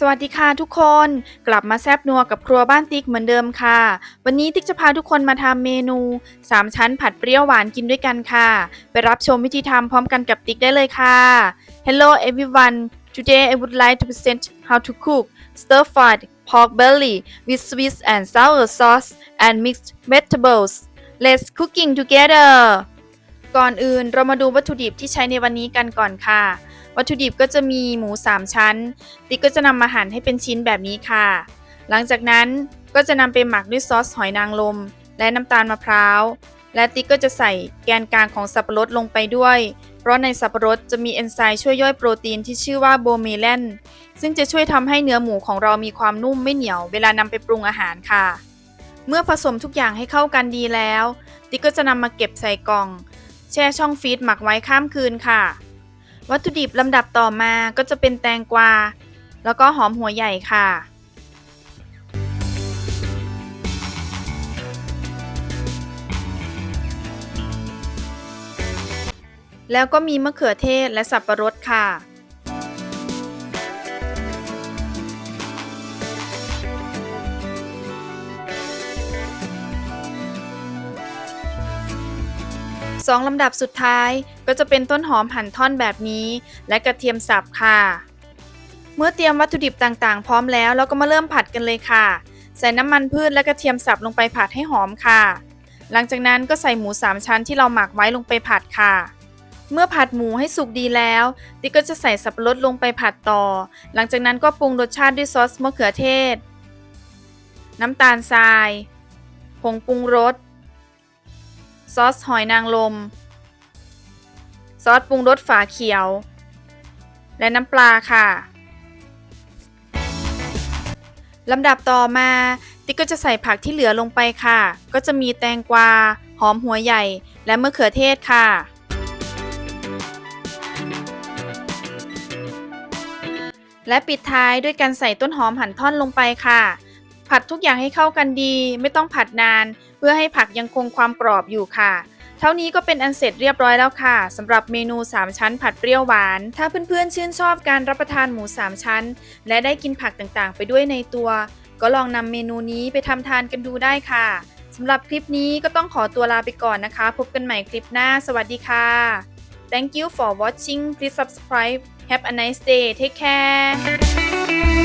สวัสดีค่ะทุกคนกลับมาแซบนัวกับครัวบ้านติ๊กเหมือนเดิมค่ะ วันนี้ติ๊กจะพาทุกคนมาทำเมนู 3 ชั้นผัดเปรี้ยวหวานกินด้วยกันค่ะ ไปรับชมวิธีทำพร้อมกันกับติ๊กได้เลยค่ะ Hello everyone today I would like to present how to cook stir fried pork belly with sweet and sour sauce and mixed vegetables let's cooking together ก่อนอื่นเรามาดูวัตถุดิบที่ใช้ในวันนี้กันก่อนค่ะ วัตถุดิบก็จะมีหมู 3 ชั้น ติ๊กก็จะนำมาหั่นให้เป็นชิ้นแบบนี้ค่ะ หลังจากนั้นก็จะนำไปหมักด้วยซอสหอยนางรมและน้ำตาลมะพร้าว และติ๊กก็จะใส่แกนกลางของสับปะรดลงไปด้วย เพราะในสับปะรดจะมีเอนไซม์ช่วยย่อยโปรตีนที่ชื่อว่าโบเมเลนซึ่งจะช่วยทำให้เนื้อหมูของเรามีความนุ่มไม่เหนียวเวลานำไปปรุงอาหารค่ะ เมื่อผสมทุกอย่างให้เข้ากันดีแล้ว ติ๊กก็จะนำมาเก็บใส่กล่อง แช่ช่องฟรีซหมักไว้ข้ามคืนค่ะ วัตถุดิบลำดับต่อมาก็จะเป็นแตงกวา แล้วก็หอมหัวใหญ่ค่ะ แล้วก็มีมะเขือเทศและสับปะรดค่ะ สองลำดับสุดท้ายก็จะเป็นต้นหอมหั่นท่อนแบบนี้ และกระเทียมสับค่ะ เมื่อเตรียมวัตถุดิบต่างๆ พร้อมแล้วเราก็มาเริ่มผัดกันเลยค่ะ ใส่น้ำมันพืชและกระเทียมสับลงไปผัดให้หอมค่ะ หลังจากนั้นก็ใส่หมูสามชั้นที่เราหมักไว้ลงไปผัดค่ะ เมื่อผัดหมูให้สุกดีแล้วติ๊กก็จะใส่สับปะรดลงไปผัดต่อ หลังจากนั้นก็ปรุงรสชาติด้วยซอสมะเขือเทศ น้ำตาลทราย ผงปรุงรส ซอสหอยนางรมซอสปรุงรสฝาเขียว และน้ำปลาค่ะลำดับต่อมา ติ๊กก็จะใส่ผักที่เหลือลงไปค่ะ ก็จะมีแตงกวา หอมหัวใหญ่ และมะเขือเทศค่ะ และปิดท้ายด้วยการใส่ต้นหอมหั่นท่อนลงไปค่ะ ผัดทุกอย่างให้เข้ากันดี ไม่ต้องผัดนาน เพื่อให้ผักยังคงความกรอบอยู่ค่ะ เท่านี้ก็เป็นอันเสร็จเรียบร้อยแล้วค่ะสำหรับเมนู 3 ชั้นผัดเปรี้ยวหวาน ถ้าเพื่อนๆชื่นชอบการรับประทานหมู 3 ชั้น และได้กินผักต่างๆ ไปด้วยในตัว ก็ลองนำเมนูนี้ไปทำทานกันดูได้ค่ะสำหรับคลิปนี้ก็ต้องขอตัวลาไปก่อนนะคะ พบกันใหม่คลิปหน้า สวัสดีค่ะ Thank you for watching please subscribe have a nice day take care